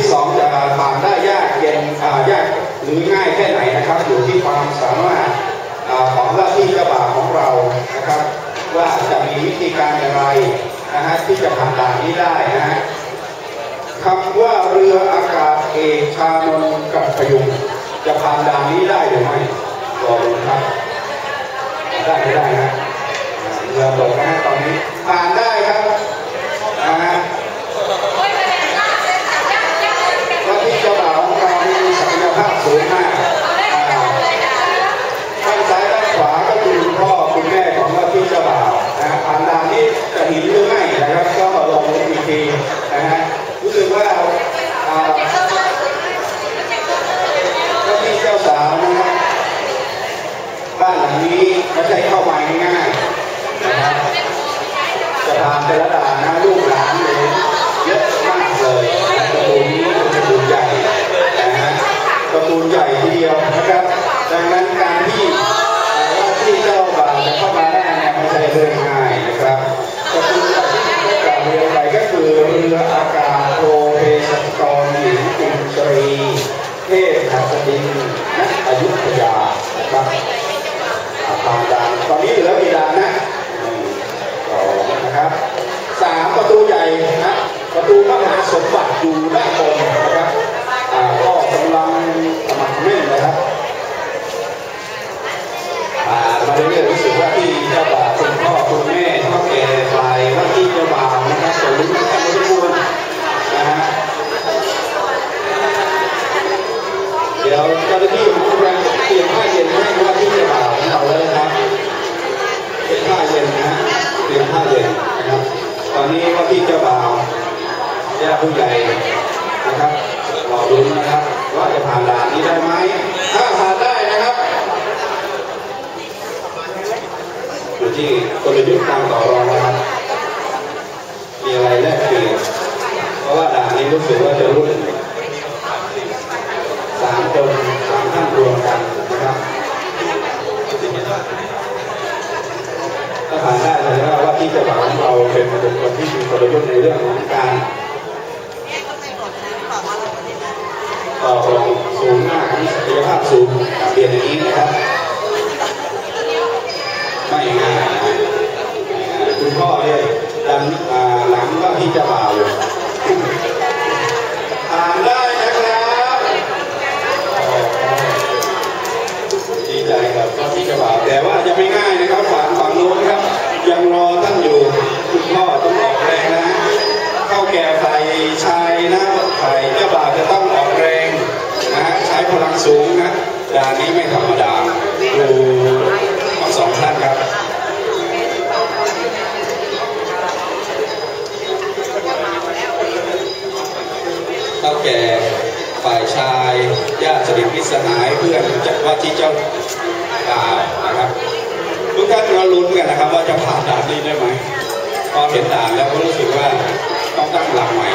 ที่สองจะผ่านได้ยากเย็นยากหรือง่ายแค่ไหนนะครับ อยู่ที่ความสามารถของเจ้าที่เจ้าบ่าของเรานะครับ ว่าจะมีวิธีการอย่างไรนะฮะที่จะผ่านด่านนี้ได้นะฮะคำว่าเรืออากาศเอกชานนกับพยุงจะผ่านด่านนี้ได้หรือไม่ การที่ว่าที่เจ้าบ่าวจะเข้ามาได้เนี่ยไม่ใช่เรื่องง่ายนะครับประตูใหญ่ที่ผมได้กล่าวเรียนไปก็คือเรืออากาศโทเภสัชกรหญิงกุลตรีเทพหัสดิน อ่ามาเรื่อยๆรู้สึกว่าที่เจ้าบ่าวคุณพ่อคุณแม่พ่อแก่ฝ่ายว่าที่เจ้าบ่าวนะครับสมรู้กันไม่ได้พูดนะฮะเดี๋ยวเจ้าหน้าที่ของโรงแรมเตรียมผ้าเย็นให้ว่าที่เจ้าบ่าวของเราเลยนะครับเป็นผ้าเย็นนะฮะเตรียมผ้าเย็นนะครับ ตอนนี้ว่าที่เจ้าบ่าวญาติผู้ใหญ่นะครับรอรุ้นนะครับว่าจะผ่านด่านนี้ได้ไหมถ้าผ่านได้นะครับอยู่ ที่กลยุทธ์การต่อรองนะครับ มีอะไรแลกเปลี่ยนเพราะว่าด่านนี้รู้สึกว่าจะรุ่นสามคนสามท่านรวมกันนะครับถ้าผ่านได้แสดงว่าที่จะหวังเราเป็นบุคคลที่มีกลยุทธ์ในเรื่องของการ สองท่านครับเท่าแก่ฝ่ายชายญาติสนิทมิตรสหายเพื่อนจัดว่าที่เจ้าบ่าวนะครับทุกท่านก็ลุ้นกันนะครับ ว่าจะผ่านด่านนี้ได้ไหมพอเห็นด่านแล้วก็รู้สึกว่าต้องตั้งหลักใหม่